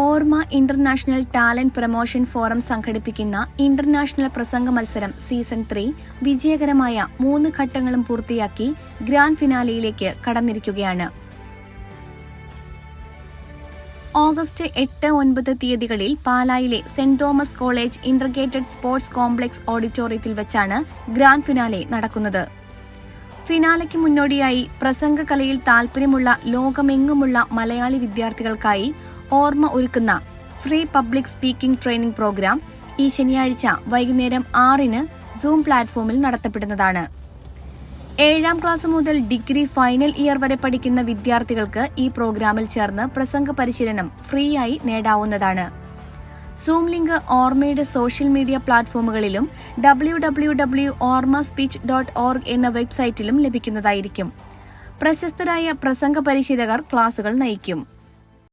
Orma international talent promotion forum സംഘടിപ്പിക്കുന്ന international പ്രസംഗ മത്സരം സീസൺ ത്രീ വിജയകരമായ മൂന്ന് ഘട്ടങ്ങളും പൂർത്തിയാക്കി ഗ്രാൻഡ് ഫിനാലിയിലേക്ക് കടന്നിരിക്കുകയാണ്. ഓഗസ്റ്റ് എട്ട് ഒൻപത് തീയതികളിൽ പാലായിലെ saint Thomas college integrated sports complex ഓഡിറ്റോറിയത്തിൽ വെച്ചാണ് ഗ്രാൻഡ് ഫിനാലെ നടക്കുന്നത്. ഫിനാലയ്ക്ക് മുന്നോടിയായി പ്രസംഗകലയിൽ താൽപര്യമുള്ള ലോകമെങ്ങുമുള്ള മലയാളി വിദ്യാർത്ഥികൾക്കായി ഓർമ്മ ഒരുക്കുന്ന free public speaking training program ഈ ശനിയാഴ്ച വൈകുന്നേരം ആറിന് സൂം പ്ലാറ്റ്ഫോമിൽ നടത്തപ്പെടുന്നതാണ്. ഏഴാം ക്ലാസ് മുതൽ ഡിഗ്രി ഫൈനൽ ഇയർ വരെ പഠിക്കുന്ന വിദ്യാർത്ഥികൾക്ക് ഈ പ്രോഗ്രാമിൽ ചേർന്ന് പ്രസംഗ പരിശീലനം ഫ്രീ ആയി നേടാവുന്നതാണ്. സൂം ലിങ്ക് ഓർമ്മയുടെ social media പ്ലാറ്റ്ഫോമുകളിലും W W W Orma speech dot org എന്ന വെബ്സൈറ്റിലും ലഭിക്കുന്നതായിരിക്കും. പ്രശസ്തരായ പ്രസംഗ പരിശീലകർ ക്ലാസുകൾ നയിക്കും.